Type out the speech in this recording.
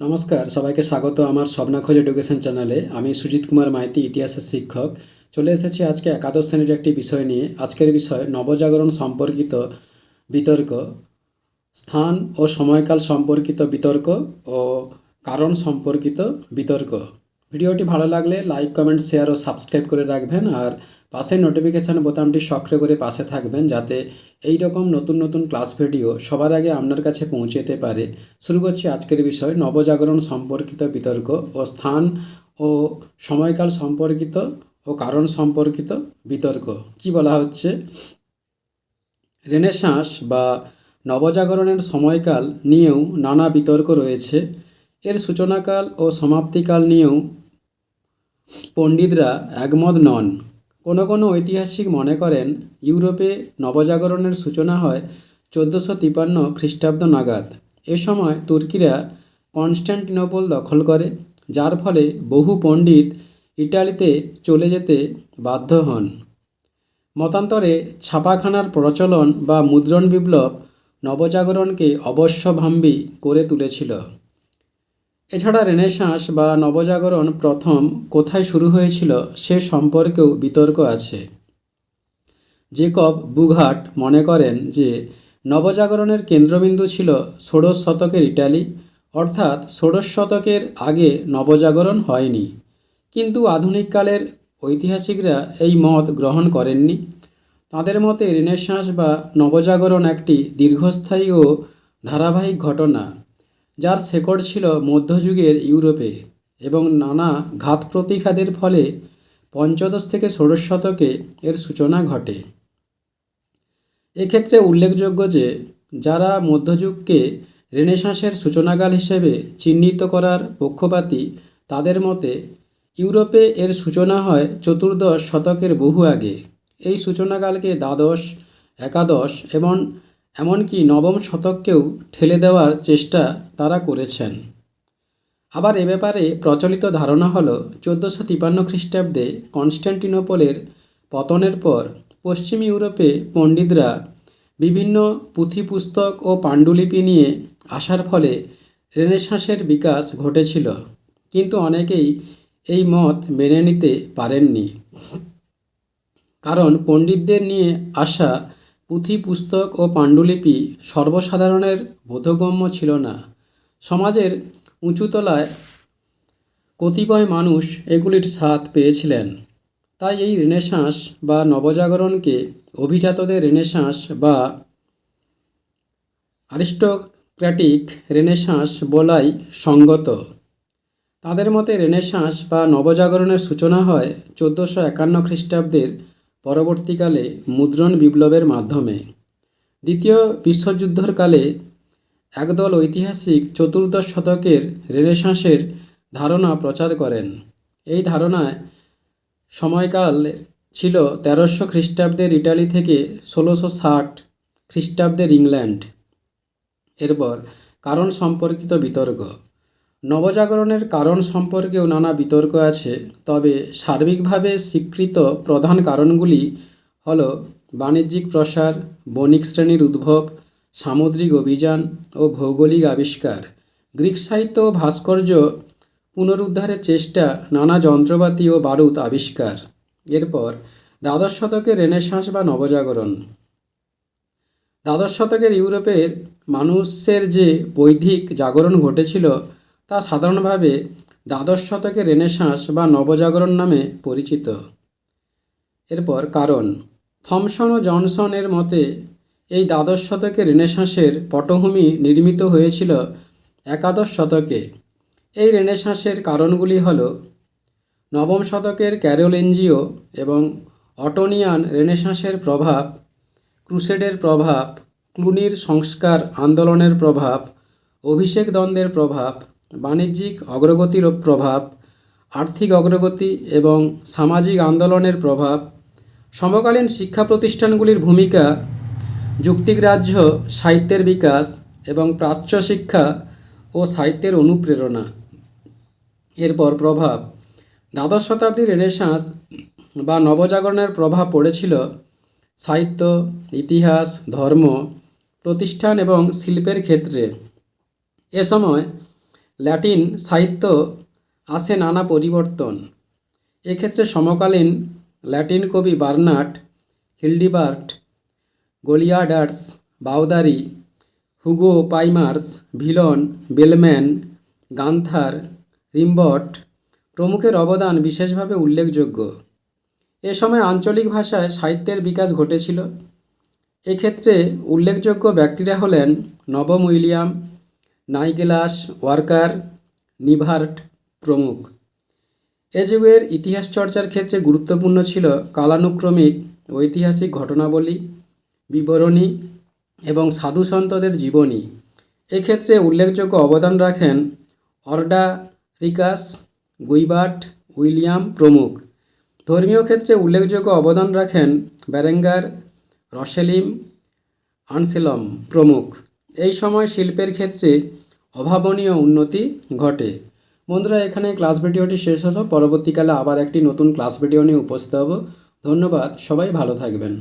নমস্কার, সবাইকে স্বাগত আমার স্বপ্নাখোঁজ এডুকেশন চ্যানেলে। আমি সুজিত কুমার মাইতি, ইতিহাসের শিক্ষক। চলে এসেছি আজকে একাদশ শ্রেণির একটি বিষয় নিয়ে। আজকের বিষয়, নবজাগরণ সম্পর্কিত বিতর্ক। স্থান ও সময়কাল সম্পর্কিত বিতর্ক ও কারণ সম্পর্কিত বিতর্ক। ভিডিওটি ভালো লাগলে লাইক, কমেন্ট, শেয়ার ও সাবস্ক্রাইব করে রাখবেন। আর পাশের নোটিফিকেশান বোতামটি সক্রিয় করে পাশে থাকবেন যাতে এই রকম নতুন নতুন ক্লাস ভিডিও সবার আগে আপনার কাছে পৌঁছেতে পারে। শুরু করছি আজকের বিষয়, নবজাগরণ সম্পর্কিত বিতর্ক ও স্থান ও সময়কাল সম্পর্কিত ও কারণ সম্পর্কিত বিতর্ক। কি বলা হচ্ছে? রেনেসাঁস বা নবজাগরণের সময়কাল নিয়েও নানা বিতর্ক রয়েছে। এর সূচনাকাল ও সমাপ্তিকাল নিয়েও পণ্ডিতরা একমত নন। কোনো কোনো ঐতিহাসিক মনে করেন, ইউরোপে নবজাগরণের সূচনা হয় চোদ্দোশো তিপান্ন খ্রিস্টাব্দ নাগাদ। এ সময় তুর্কিরা কনস্ট্যান্টিনোপল দখল করে, যার ফলে বহু পণ্ডিত ইটালিতে চলে যেতে বাধ্য হন। মতান্তরে ছাপাখানার প্রচলন বা মুদ্রণ বিপ্লব নবজাগরণকে অবশ্যভাম্বী করে তুলেছিল। এছাড়া রেনেসাঁস বা নবজাগরণ প্রথম কোথায় শুরু হয়েছিল সে সম্পর্কেও বিতর্ক আছে। জেকব বুঘাট মনে করেন যে নবজাগরণের কেন্দ্রবিন্দু ছিল ষোড়শ শতকের ইটালি, অর্থাৎ ষোড়শ শতকের আগে নবজাগরণ হয়নি। কিন্তু আধুনিককালের ঐতিহাসিকরা এই মত গ্রহণ করেননি। তাদের মতে রেনেসাঁস বা নবজাগরণ একটি দীর্ঘস্থায়ী ও ধারাবাহিক ঘটনা। যার শেকড় ছিল মধ্যযুগের ইউরোপে এবং নানা ঘাত প্রতিঘাতের ফলে পঞ্চদশ থেকে ষোড়শ শতকে এর সূচনা ঘটে। এক্ষেত্রে উল্লেখযোগ্য যে, যারা মধ্যযুগকে রেনেসাঁসের সূচনাকাল হিসেবে চিহ্নিত করার পক্ষপাতী, তাদের মতে ইউরোপে এর সূচনা হয় চতুর্দশ শতকের বহু আগে। এই সূচনাকালকে দ্বাদশ, একাদশ এবং এমনকি নবম শতককেও ঠেলে দেওয়ার চেষ্টা তারা করেছেন। আবার এ ব্যাপারে প্রচলিত ধারণা হল, চোদ্দোশো তিপান্ন খ্রিস্টাব্দে কনস্ট্যান্টিনোপলের পতনের পর পশ্চিম ইউরোপে পণ্ডিতরা বিভিন্ন পুঁথি পুস্তক ও পাণ্ডুলিপি নিয়ে আসার ফলে রেনেসাঁসের বিকাশ ঘটেছিল। কিন্তু অনেকেই এই মত মেনে নিতে পারেননি। কারণ পণ্ডিতদের নিয়ে আসা পুঁথি পুস্তক ও পাণ্ডুলিপি সর্বসাধারণের বোধগম্য ছিল না। সমাজের উঁচুতলায় কতিপয় মানুষ এগুলির স্বাদ পেয়েছিলেন। তাই এই রেনেসাঁস বা নবজাগরণকে অভিজাতদের রেনেসাঁস বা আরিস্টোক্র্যাটিক রেনেসাঁস বলাই সঙ্গত। তাদের মতে রেনেসাঁস বা নবজাগরণের সূচনা হয় চোদ্দোশো একান্ন খ্রিস্টাব্দের পরবর্তীকালে মুদ্রণ বিপ্লবের মাধ্যমে। দ্বিতীয় বিশ্বযুদ্ধর কালে একদল ঐতিহাসিক চতুর্দশ শতকের রেনেসাঁসের ধারণা প্রচার করেন। এই ধারণায় সময়কাল ছিল তেরোশো খ্রিস্টাব্দের ইটালি থেকে ষোলোশো ষাট খ্রিস্টাব্দের ইংল্যান্ড। এরপর কারণ সম্পর্কিত বিতর্ক। নবজাগরণের কারণ সম্পর্কেও নানা বিতর্ক আছে, তবে সার্বিকভাবে স্বীকৃত প্রধান কারণগুলি হল বাণিজ্যিক প্রসার, বণিক শ্রেণির উদ্ভব, সামুদ্রিক অভিযান ও ভৌগোলিক আবিষ্কার। গ্রিক সাহিত্য ও ভাস্কর্য পুনরুদ্ধারের চেষ্টা নানা যন্ত্রপাতি ও বারুদ আবিষ্কার। এরপর দ্বাদশ শতকের রেনেসাঁস বা নবজাগরণ। দ্বাদশ শতকের ইউরোপের মানুষের যে বৈদিক জাগরণ ঘটেছিল তা সাধারণভাবে দ্বাদশ শতকে রেনেসাঁস বা নবজাগরণ নামে পরিচিত। এরপর কারণ, থমসন ও জনসনের মতে এই দ্বাদশ শতকে রেনেসাঁসের পটভূমি নির্মিত হয়েছিল একাদশ শতকে। এই রেনেসাঁসের কারণগুলি হল, নবম শতকের ক্যারোলেঞ্জিও এবং অটোনিয়ান রেনেসাঁসের প্রভাব, ক্রুসেডের প্রভাব, ক্লুনির সংস্কার আন্দোলনের প্রভাব, অভিষেক দ্বন্দ্বের প্রভাব বাণিজ্যিক অগ্রগতির প্রভাব, আর্থিক অগ্রগতি এবং সামাজিক আন্দোলনের প্রভাব, সমকালীন শিক্ষা প্রতিষ্ঠানগুলির ভূমিকা, যুক্তিগ্রাহ্য, সাহিত্যের বিকাশ এবং প্রাচ্য শিক্ষা ও সাহিত্যের অনুপ্রেরণা। এরপর প্রভাব, দ্বাদশ শতাব্দীর রেনেসাঁস বা নবজাগরণের প্রভাব পড়েছিল সাহিত্য, ইতিহাস, ধর্ম, প্রতিষ্ঠান এবং শিল্পের ক্ষেত্রে। এ সময় ল্যাটিন সাহিত্য আসে নানা পরিবর্তন। এক্ষেত্রে সমকালীন ল্যাটিন কবি Bernard Hildebert Goliards Baudri, Hugo Primas, Villon, Bellman, Gunther, Rimbaud প্রমুখের অবদান বিশেষভাবে উল্লেখযোগ্য। এ সময় আঞ্চলিক ভাষায় সাহিত্যের বিকাশ ঘটেছিল। এক্ষেত্রে উল্লেখযোগ্য ব্যক্তিরা হলেন নবম উইলিয়াম নাইগেলাস ওয়ার্কার নিভার্ট প্রমুখ। এ যুগের ইতিহাস চর্চার ক্ষেত্রে গুরুত্বপূর্ণ ছিল কালানুক্রমিক ঐতিহাসিক ঘটনাবলী, বিবরণী এবং সাধু সন্তদের জীবনী। এক্ষেত্রে উল্লেখযোগ্য অবদান রাখেন অর্ডা রিকাস গুইবাট উইলিয়াম প্রমুখ। ধর্মীয় ক্ষেত্রে উল্লেখযোগ্য অবদান রাখেন ব্যারেঙ্গার রসেলিম আনসেলম প্রমুখ। এই সময় শিল্পের ক্ষেত্রে অভাবনীয় উন্নতি ঘটে। বন্ধুরা, এখানে ক্লাস ভিডিওটি শেষ হলো। পরবর্তীকালে আবার একটি নতুন ক্লাস ভিডিও নিয়ে উপস্থিত হব। ধন্যবাদ, সবাই ভালো থাকবেন।